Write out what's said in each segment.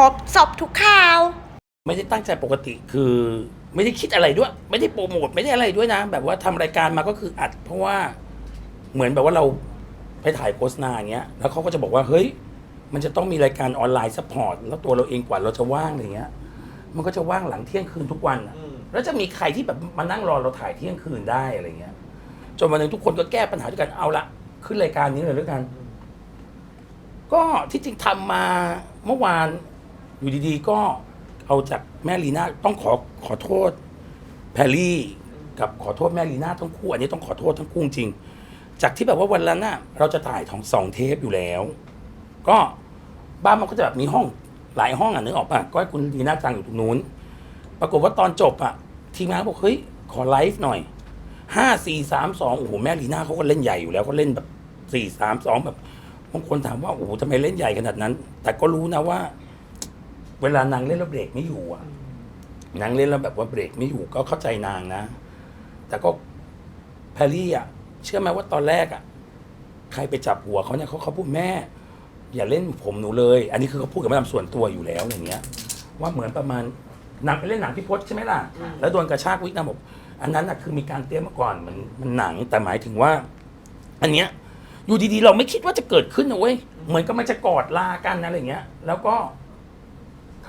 รบสอบทุกข่าว ไม่ได้ตั้งใจปกติคือ ไม่ได้คิดอะไรด้วย ไม่ได้โปรโมทไม่ได้อะไรด้วยนะ แบบว่าทำรายการมาก็คืออัด เพราะว่าเหมือนแบบว่าเราไปถ่ายโฆษณาอย่างเงี้ย แล้วเขาก็จะบอกว่าเฮ้ย มันจะต้องมีรายการออนไลน์ซัพพอร์ตแล้วตัวเราเองกว่าเราจะว่างอะไรเงี้ย มันก็จะว่างหลังเที่ยงคืนทุกวันอะอืมแล้วจะมีใครที่แบบมานั่งรอเราถ่ายเที่ยงคืนได้อะไรเงี้ย จนวันหนึงทุกคนก็แก้ปัญหาด้วยกันเอาละขึ้นรายการนี้เลยแล้วกัน ก็ที่จริงทำมาเมื่อวาน อยู่ดีๆก็เอาจากแม่ลีน่าต้องขอขอโทษแพรรี่กับขอโทษแม่ลีน่าทั้งคู่ อันนี้ต้องขอโทษทั้งคู่จริง จากที่แบบว่าวันนั้นน่ะเราจะถ่ายของสองเทปอยู่แล้ว ก็บ้านมันก็จะแบบมีห้องหลายห้องอะนึกออกป่ะก็ให้คุณลีน่าจังอยู่ตรงนู้น ปรากฏว่าตอนจบอะทีมงานบอกเฮ้ยขอไลฟ์หน่อยห้าสี่สามสองโอ้โหแม่ลีน่าเขาก็เล่นใหญ่อยู่แล้วเขาเล่นแบบสี่สามสองแบบบางคนถามว่าโอ้โหทำไมเล่นใหญ่ขนาดนั้น แต่ก็รู้นะว่า เวลานางเล่นแล้วเบรกไม่อยู่อะนางเล่นแล้วแบบว่าเบรกไม่อยู่ก็เข้าใจนางนะ แต่ก็แพรรี่อะ เชื่อไหมว่าตอนแรกอะ ใครไปจับหัวเขาเนี่ยเขาเขาพูดแม่ อย่าเล่นผมหนูเลย อันนี้คือเขาพูดกับมาดามส่วนตัวอยู่แล้วอย่างเงี้ย ว่าเหมือนประมาณหนังไปเล่นหนังพี่พศใช่ไหมล่ะ แล้วโดนกระชากวิกนะบอกอันนั้นน่ะคือมีการเตรียมมาก่อนมันมันหนังแต่หมายถึงว่า อันเนี้ยอยู่ดีๆ เราไม่คิดว่าจะเกิดขึ้นนะเว้ยเหมือนก็มันจะกอดลากันอะไรเงี้ย แล้วก็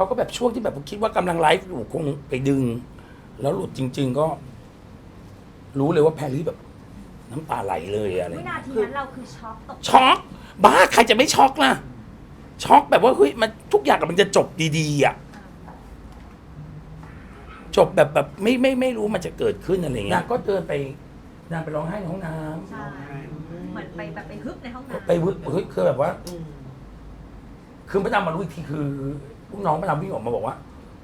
เขาก็แบบช่วงที่แบบคิดว่ากำลังไลฟ์อยู่คงไปดึง แล้วหลุดจริง ๆ ก็ รู้เลยว่าแพรรี่แบบ น้ำตาไหลเลยอะไรวิเงี้ยนาทีนั้นเราคือช็อกตกช็อกบ้าใครจะไม่ช็อกล่ะ ช็อกแบบว่าเฮ้ยมันทุกอย่างมันจะจบดีๆอะจบแบบแบบไม่ไม่ไม่รู้มันจะเกิดขึ้นอะไรเงี้ยนางก็เดินไปนางไปร้องไห้ในห้องน้ำใช่เหมือนไปแบบไปฮึบในห้องน้ำไปวึเฮ้ยคือแบบว่าอืมคือมาดามมารู้อีกทีคือ ลูกน้องมาดามวิ่งออกมาบอกว่า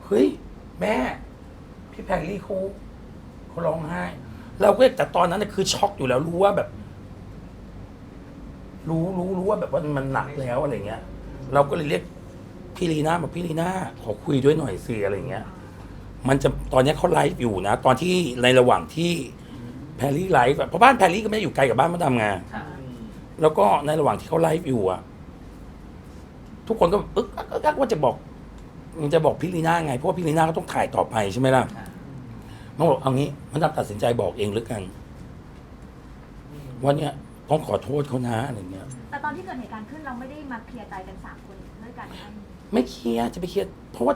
เฮ้ย แม่ พี่แพรรี่เขาเขาร้องไห้ เราก็แต่ตอนนั้นน่ะคือช็อกอยู่แล้วรู้ว่าแบบ รู้รู้รู้ว่าแบบว่ามันหนักแล้วอะไรเงี้ย เราก็เลยเรียกพี่ลีน่าบอกพี่ลีน่าขอคุยด้วยหน่อยสิอะไรเงี้ย มันจะตอนเนี้ยเขาไลฟ์อยู่นะ ตอนที่ในระหว่างที่แพรรี่ไลฟ์อะเพราะบ้านแพรรี่ก็ไม่ได้อยู่ไกลกับบ้านมาดามไงอืมแล้วก็ในระหว่างที่เขาไลฟ์อยู่อะทุกคนก็อึกอักอึกอักว่าจะบอก มันจะบอกพี่ลีน่าไงเพราะว่าพี่ลีน่าก็ต้องถ่ายต่อไปใช่ไหมล่ะมันบอกเอางี้มันตัดสินใจบอกเองหรือกันว่าเนี่ยต้องขอโทษเขานะอะไรเงี้ย แต่ตอนที่เกิดเหตุการณ์ขึ้นเราไม่ได้มาเคลียร์ใจกันสามคนด้วยกันนะไม่เครียดจะไปเครียดเพราะว่า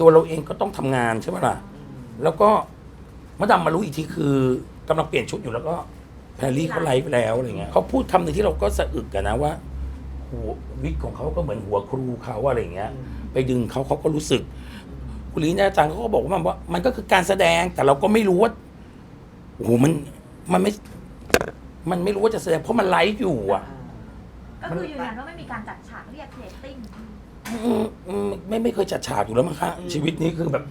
ตัวเราเองก็ต้องทำงานใช่ไหมล่ะ แล้วก็มาดำมารู้อีกทีคือกำลังเปลี่ยนชุดอยู่แล้วก็แพรรี่เขาไลฟ์แล้วอะไรเงี้ยเขาพูดคำหนึ่งที่เราก็สะอึกกันนะว่า หัววิกของเขาก็เหมือนหัวครูเขาอะไรเงี้ย ไปดึงเขาเขาก็รู้สึก คุณลีน่าจังเขาก็บอกว่ามันว่ามันก็คือการแสดงแต่เราก็ไม่รู้ว่าโอ้โหมันมันไม่ มันไม่รู้ว่าจะแสดงเพราะมันไลฟ์อยู่อะ ก็คือยืนยันว่าไม่มีการจัดฉากเรียกเรตติ้งอืมอืมไม่ไม่เคยจัดฉากอยู่แล้วมั้งคะชีวิตนี้คือแบบ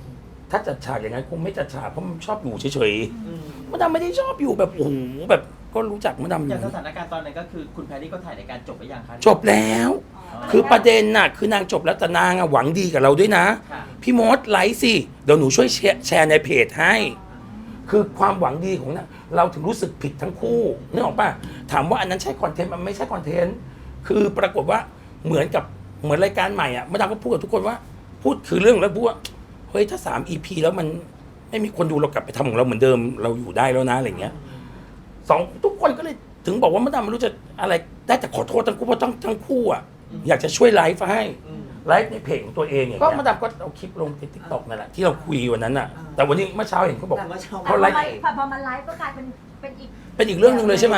ถ้าจัดฉากอย่างนั้นคงไม่จัดฉากเพราะมันชอบอยู่เฉยอืมๆมดดำไม่ได้ชอบอยู่แบบโอ้โหแบบ ก็รู้จักมดดำออย่ย่างสถานการณ์ตอนนั้นก็คือคุณแพรรี่ก็ถ่ายรายการจบไปยังคะจบแล้ว คือประเด็นน่ะคือนางจบแล้วแต่นางอะหวังดีกับเราด้วยนะ ค่ะพี่มดไลฟ์สิ เดี๋ยวหนูช่วยแชร์แชร์ในเพจให้ คือความหวังดีของนะเราถึงรู้สึกผิดทั้งคู่นึกออกป่ะถามว่าอันนั้นใช่คอนเทนต์มันไม่ใช่คอนเทนต์คือปรากฏว่าเหมือนกับเหมือนรายการใหม่อะมาดามก็พูดกับทุกคนว่า พูดคือเรื่องแล้วพูดว่าเฮ้ยถ้าสามอีพีแล้วมันไม่มีคนดูเรากลับไปทำของเราเหมือนเดิมเราอยู่ได้แล้วนะอะไรเงี้ย สองทุกคนก็เลยถึงบอกว่ามาดามไม่รู้จะอะไรได้แต่ขอโทษทั้งคู่เพราะทั้งทั้งคู่อะอยากจะช่วยไลฟ์ให้อืมไลฟ์ในเพจของตัวเองอย่างเงี้ยก็มาดามก็เอาคลิปลงในทิกตอกนั่นแหละที่เราคุยวันนั้นน่ะแต่วันนี้เมื่อเช้าเห็นเขาบอก แต่ว่าชาวแต่เขาพอไลมาฟ์ พอมาไลฟ์ก็กลายเป็นเป็นอีก เป็นอีกเรื่องหนึ่งเลยใช่ไหม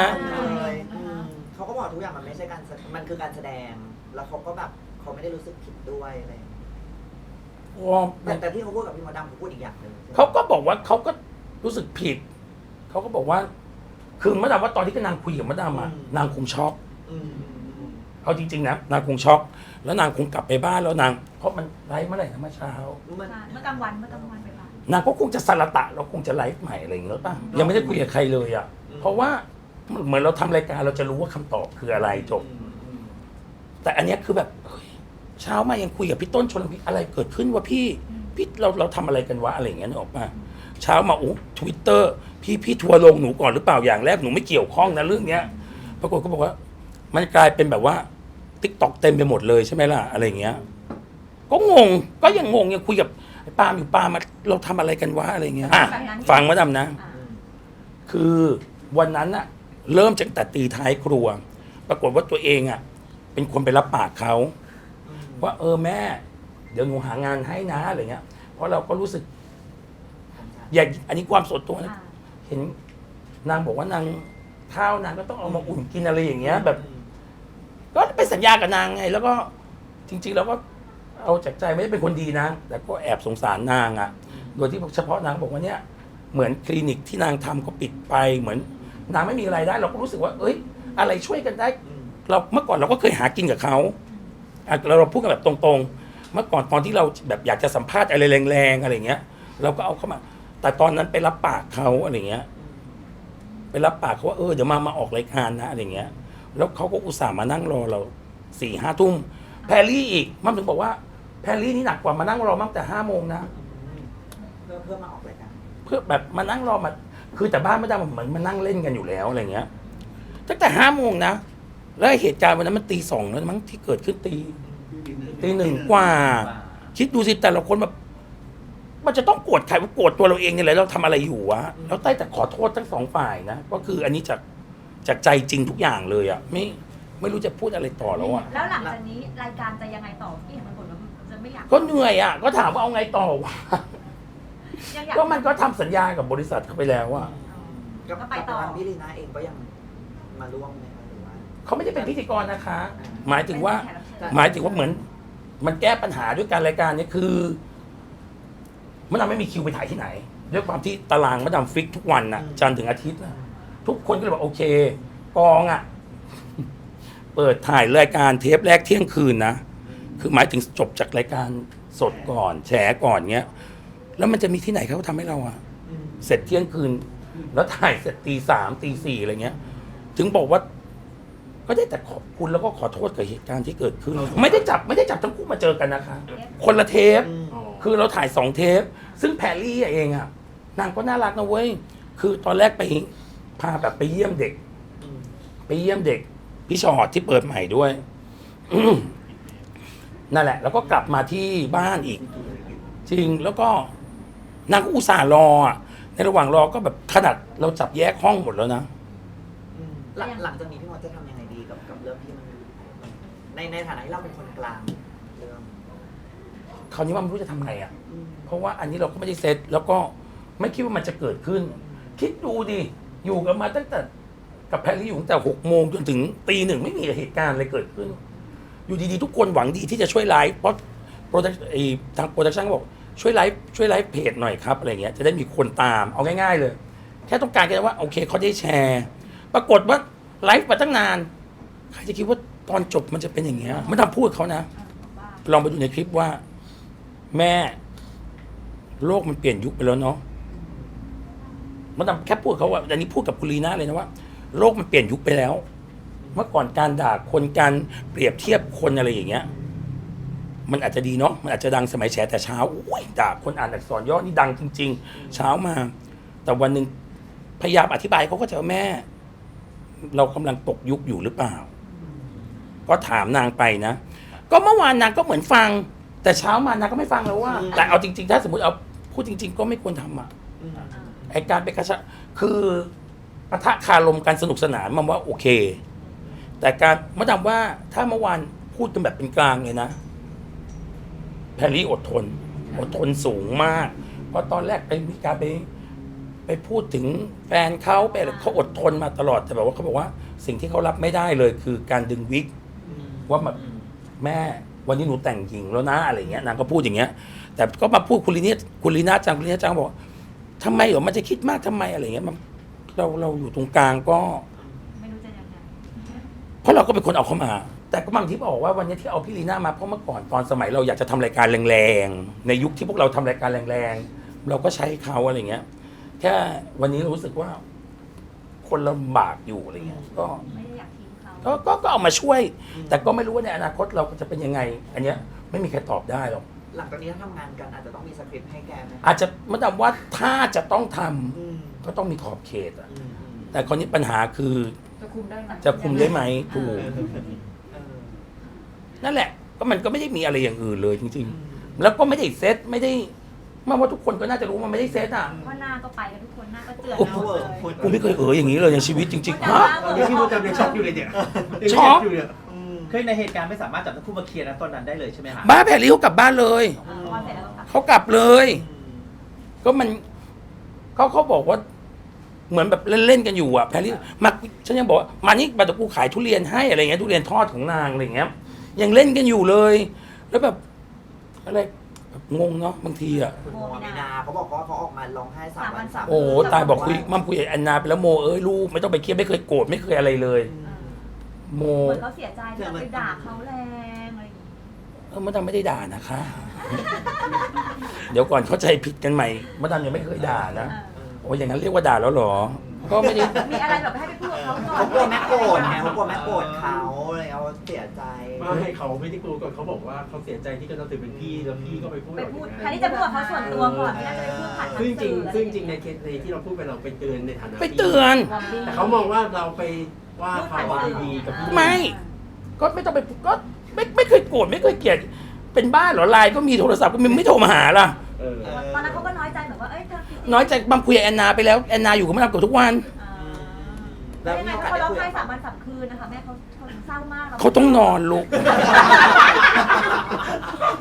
เลยอืมเขาก็บอกทุกอย่างมันไม่ใช่การแสมันคือการแสดง แล้วเขาก็แบบเขาไม่ได้รู้สึกผิดด้วยอะไรอย่างเงี้ยแต่แต่ที่เขาพูดกับพี่มดดำเขาพูดอีกอย่างหนึ่งเขาก็บอกว่าเขาก็รู้สึกผิด เขาก็บอกว่า คือมะดามว่าตอนที่นางคุยกับมะดามอะนางคงช็อกอืมอืมเอาจริงๆนะนางคงช็อก แล้วนางคงกลับไปบ้านแล้วนาง เพราะมันไลฟ์เมื่อไหร่นะเมื่อเช้า มันเมื่อกลางวันเมื่อกลางวันไปบ้างนางก็คงจะสลัตะแล้วคงจะไลฟ์ใหม่อะไรอย่างเงี้ยป่ะยังไม่ได้คุยกับใครเลยอะ เพราะว่าเหมือนเราทำรายการเราจะรู้ว่าคำตอบคืออะไรจบอืมอืมแต่อันเนี้ยคือแบบเฮ้ยเช้ามายังคุยกับพี่ต้นชนวิทย์อะไรเกิดขึ้นวะพี่พี่เราเราทำอะไรกันวะอะไรอย่างเงี้ยนึกออกมาเช้ามาโอ้ทวิตเตอร์ พี่พี่ทัวร์ลงหนูก่อนหรือเปล่าอย่างแรกหนูไม่เกี่ยวข้องนะเรื่องเนี้ยปรากฏก็บอกว่า มันกลายเป็นแบบว่าติ๊กตอกเต็มไปหมดเลยใช่ไหมล่ะอะไรอย่างเงี้ย ก็งงก็ยังงงยังคุยกับไอ้ปาล์มอยู่ปาล์มมาเราทำอะไรกันวะอะไรเงี้ยอะแบบนั้นฟังมาดำนะอ่าอืมคือวันนั้นอะเริ่มจากแต่ตีท้ายครัว ปรากฏว่าตัวเองอะเป็นคนไปรับปากเขาอืมว่าเออแม่ เดี๋ยวหนูหางานให้นะอะไรเงี้ย เพราะเราก็รู้สึก อย่าอันนี้ความส่วนตัวนะอ่าเห็นนางบอกว่านางข้าวนางก็ต้องเอามาอุ่นกินอะไรอย่างเงี้ย แบบ ก็ไปสัญญากับนางไง แล้วก็จริง ๆ แล้วก็เอาจากใจไม่ได้เป็นคนดีนะแต่ก็แอบสงสารนางอะ่ะ โดยที่เฉพาะนางบอกว่าเนี่ยเหมือนคลินิกที่นางทำก็ปิดไปเหมือน นางไม่มีรายได้ เราก็รู้สึกว่า เอ้ย อะไรช่วยกันได้อืมเราเมื่อก่อนเราก็เคยหากินกับเขาอะเราเราพูดกันแบบตรงๆ เมื่อก่อนตอนที่เราแบบอยากจะสัมภาษณ์อะไรแรงๆอะไรเงี้ย เราก็เอาเข้ามา แต่ตอนนั้นไปรับปากเขาอะไรเงี้ย ไปรับปากเขาว่าเออเดี๋ยวมามาออกรายการนะอะไรเงี้ย แล้วเขาก็อุตส่าห์มานั่งรอเราสี่ห้าทุ่มแพรรี่อีกมันถึงบอกว่า แพรรี่นี่หนักกว่ามานั่งรอมาตั้งแต่ห้าโมงนะอืมเพื่อเพื่อมาออกรายการเพื่อแบบมานั่งรอมาคือแต่บ้านไม่ได้เหมือนมานั่งเล่นกันอยู่แล้วอะไรเงี้ยตั้งแต่ห้าโมงนะแล้วเหตุการณ์วันนั้นมันตีสองแล้วมั้งที่เกิดขึ้นตีตีหนึ่งกว่า คิดดูสิแต่ละคนแบบ มันจะต้องโกรธใครว่าโกรธตัวเราเองเนี่ยแหละเราทำอะไรอยู่วะแล้วใต้แต่ขอโทษทั้งสองฝ่ายนะก็คืออันนี้จากจากใจจริงทุกอย่างเลยอะไม่ไม่รู้จะพูดอะไรต่อแล้วอะแล้วหลังจากนี้รายการจะยังไงต่อพี่เห็นมันบอกว่าจะไม่อยากก็เหนื่อยอะก็ถามว่าเอาไงต่อวะยังอยากก็มันก็ทำสัญญากับบริษัทเขาไปแล้วอะกับก็ไปต่อกับทางพี่ลีน่าเองก็ยังมาร่วมไหมคะหรือว่า เขาไม่ได้เป็นพิธีกรนะคะ หมายถึงว่าเป็นแขกรับเชิญหมายถึงว่าเหมือน มันแก้ปัญหาด้วยการรายการเนี่ยคือ มันทำไม่มีคิวไปถ่ายที่ไหนด้วยความที่ตารางมันทำฟิกทุกวันนะจันทร์ถึงอาทิตย์นะทุกคนก็เลยบอกโอเค กองอะ เปิดถ่ายรายการเทปแรกเที่ยงคืนนะคือหมายถึงจบจากรายการสดก่อน แฉก่อนเงี้ย แล้วมันจะมีที่ไหนเขาทำให้เราอะอืมเสร็จเที่ยงคืน แล้วถ่ายเสร็จตีสามตีสี่อะไรเงี้ย ถึงบอกว่า ก็ได้แต่ขอบคุณแล้วก็ขอโทษกับเหตุการณ์ที่เกิดขึ้น ไม่ได้จับไม่ได้จับทั้งคู่มาเจอกันนะคะ คนละเทปอืมคือเราถ่ายสองเทป ซึ่งแพรรี่เองอะนางก็น่ารักนะเว้ย คือตอนแรกไปพาแบบไปเยี่ยมเด็ก ไปเยี่ยมเด็ก พี่ชอดที่เปิดใหม่ด้วย นั่นแหละ แล้วก็กลับมาที่บ้านอีก จริงแล้วก็นางก็อุตส่าห์รออะในระหว่างรอก็แบบขนาดเราจับแยกห้องหมดแล้วนะ หลังหลังจากนี้พี่มดจะทำยังไงดีกับกับเรื่องที่มันในในฐานะที่เราเป็นคนกลางเรื่อง คราวนี้ว่าไม่รู้จะทำไงอะอืมเพราะว่าอันนี้เราก็ไม่ได้เซตแล้วก็ไม่คิดว่ามันจะเกิดขึ้น คิดดูดิ อยู่กันมาตั้งแต่กับแพรรี่อยู่ตั้งแต่หกโมงจนถึงตีหนึ่งไม่มีเหตุการณ์อะไรเกิดขึ้น อยู่ดีๆ ทุกคนหวังดีที่จะช่วยไลฟ์เพราะโปรดักไอ้ทางโปรดักชั่นบอกช่วยไลฟ์ช่วยไลฟ์เพจหน่อยครับอะไรเงี้ยจะได้มีคนตามเอาง่าย ๆ เลย แค่ต้องการแค่ว่าโอเคเขาได้แชร์ ปรากฏว่าไลฟ์มาตั้งนานใครจะคิดว่าตอนจบมันจะเป็นอย่างเงี้ยไม่ทำพูดเขานะว่าลองไปดูในคลิปว่า แม่ โลกมันเปลี่ยนยุคไปแล้วเนาะมันำแค่พูดเขาว่าอันนี้พูดกับคุณลีน่าเลยนะว่า โลกมันเปลี่ยนยุคไปแล้ว เมื่อก่อนการด่าคนการเปรียบเทียบคนอะไรอย่างเงี้ย มันอาจจะดีเนาะมันอาจจะดังสมัยแฉแต่เช้าโอ้ยด่าคนอ่านอักษรย่อนี่ดังจริง ๆ เช้ามา แต่วันหนึ่งพยายามอธิบายเขาก็จะแม่ เรากำลังตกยุคอยู่หรือเปล่า ก็ถามนางไปนะ ก็เมื่อวานนางก็เหมือนฟัง แต่เช้ามานางก็ไม่ฟังแล้วว่า แต่เอาจริง ๆ ถ้าสมมติเอาพูดจริง ๆ ก็ไม่ควรทำอะอืมไอการไปกระชะคือปะทะคารมกันสนุกสนานมันว่าโอเค แต่การมาดามว่าถ้าเมื่อวานพูดกันแบบเป็นกลางเลยนะ แพรรี่อดทน อดทนสูงมาก เพราะตอนแรกไปมีการไปไปพูดถึงแฟนเขาไปอะไรเขาอดทนมาตลอดแต่แบบว่าเขาบอกว่า สิ่งที่เขารับไม่ได้เลยคือการดึงวิกอืมว่าแบบแม่ วันนี้หนูแต่งหญิงแล้วนะอะไรเงี้ยนางก็พูดอย่างเงี้ย แต่ก็มาพูดคุณลีน่าคุณลีน่าจังคุณลีน่าจังบอกว่าทำไมเหรอมันจะคิดมากทำไมอะไรเงี้ยมันเราเราอยู่ตรงกลางก็ ไม่รู้จะยังไงเพราะเราก็เป็นคนเอาเข้ามา แต่ก็บางทีบอกว่าวันนี้ที่เอาพี่ลีน่ามาเพราะเมื่อก่อนตอนสมัยเราอยากจะทำรายการแรงๆ ในยุคที่พวกเราทำรายการแรงๆ เราก็ใช้เขาอะไรเงี้ย แค่วันนี้รู้สึกว่า คนลำบากอยู่อะไรเงี้ย ก็ ไม่ได้อยากทิ้งเขา ก็ก็ก็เอามาช่วย แต่ก็ไม่รู้ว่าในอนาคตเราจะเป็นยังไง อันเนี้ยไม่มีใครตอบได้หรอกหลังจากนี้ถ้าทำงานกันอาจจะต้องมีสคริปต์ให้แกไหมอาจจะมาดามว่าถ้าจะต้องทำอืมก็ต้องมีขอบเขตอะอืมอืมแต่คนนี้ปัญหาคือจะคุมได้ไหมจะคุมได้ไหมถูกเออนั่นแหละ ก็มันก็ไม่ได้มีอะไรอย่างอื่นเลยจริง ๆ แล้วก็ไม่ได้เซตไม่ได้ มาว่าทุกคนก็น่าจะรู้มันไม่ได้เซตอะว่าหน้าก็ไปกันทุกคนหน้าก็เจือนโอ้โหหมดเลยกูไม่เคยเอออย่างนี้เลยในชีวิตจริงๆฮะตอนนี้พี่มดดำยังช็อกอยู่เลยเนี่ยยังช็อกเจ็บอยู่เนี่ยคือในเหตุการณ์ไม่สามารถจับทั้งคู่มาเคลียร์นะตอนนั้นได้เลยใช่ไหมฮะบ้าแพรรี่เขากลับบ้านเลยเออพอเสร็จแล้วก็กลับเขากลับเลย ก็มันเขาเขาบอกว่า เหมือนแบบเล่นๆกันอยู่อะแพรรี่มาฉันยังบอกว่ามานี่บัตรกูขายทุเรียนให้อะไรเงี้ยทุเรียนทอดของนางอะไรเงี้ยยังเล่นกันอยู่เลย แล้วแบบอะไรแบบ งงเนาะบางทีอะคุณโมมีนาเขาบอกว่าเขาออกมาร้องไห้สามวันสามโอ้ตายบอกคุยมั่มคุยกับแอนนาไปแล้วโมเอ้ยลูกไม่ต้องไปเครียดไม่เคยโกรธไม่เคยอะไรเลยเออโมเหมือนเขาเสียใจที่เราไปด่าเขาแรงอะไรอย่างงี้เออมดดำไม่ได้ด่านะคะ เดี๋ยวก่อนเข้าใจผิดกันใหม่มดดำยังไม่เคยด่านะเออโอ้ยอย่างนั้นเรียกว่าด่าแล้วเหรอ ก็ไม่ได้ มีอะไรแบบให้ไปพูดกับ เขาก่อนเขากลัวแม่โกรธไงเขากลัวแม่โกรธเขาเลยเขาเสียใจ ไม่เขาไม่ได้กลัวก่อนเขาบอกว่าเขาเสียใจที่กันเราถือเป็นพี่แล้วพี่ก็ไปพูดไปพูดอย่างแทนนั้นที่จะพูดกับเขาส่วนตัวก่อนที่น่าจะไปพูดผ่านทางซึ่งจริสื่งอซึ่งจริงในเคสในที่เราพูดไปเราไปเตือนในฐานะไปเตือนแต่เขามองว่าเราไปว่าเขาดีๆกับพี่ไม่ ก็ไม่ต้องไปก็ไม่ไม่เคยโกรธไม่เคยเกลียด เป็นบ้าเหรอไลน์ก็มีโทรศัพท์ก็มีไม่โทรมาหาล่ะ เออ ตอนนั้นเขาก็น้อยใจเหมือนว่า เอ้ยเธอผิด น้อยใจบัมคุยกับแอนนาไปแล้วแอนนาอยู่กับมดดำเกือบทุกวันอ่า แล้แล้ววมียังไงโอกาสเขาได้ร้องคุยไห้กับสามวันสามคืนนะคะแม่เขาเขาเศร้ามากเขาต้องนอนลูก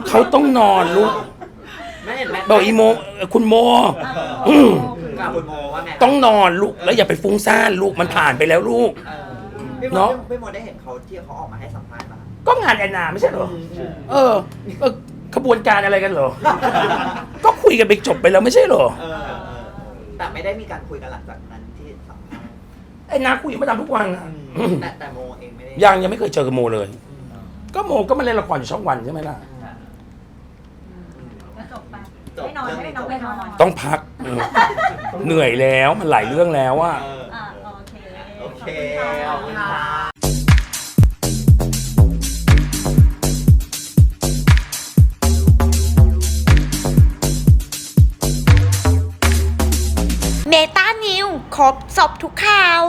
เขาต้องนอนลูก แม่เห็นไหมบอกอีโมเอ่อคุณโมเออกับคุณโมว่าไงต้องนอนลูก แล้วอย่าไปฟุ้งซ่านลูกมันผ่านไปแล้วลูก เออพี่โมเนาะ พี่โมได้เห็นเขาที่เขาออกมาให้สัมภาษณ์ป่ะก็งานแอนนาไม่ใช่เหรอ เออเออขบวนการอะไรกันเหรอ ก็คุยกันไปจบไปแล้วไม่ใช่เหรอ เออเออแต่ไม่ได้มีการคุยกันหลังจากนั้นที่สัมภาษณ์ ไอ้นาคุยกับมาดามทุกวันอะแต่แต่โมเองไม่ได้ยังยังไม่เคยเจอกับโมเลยก็โมก็มาเล่นละครอยู่ช่องวันใช่ไหมล่ะ ก็จบไปไม่นอนไม่ได้นอนไม่นอนต้องพักเออเหนื่อยแล้วมันหลายเรื่องแล้วอะ เอออ่าโอเค โอเคขขออบบคุคุณณค่ะค่ะเมตานิวครบสอบทุกข่าว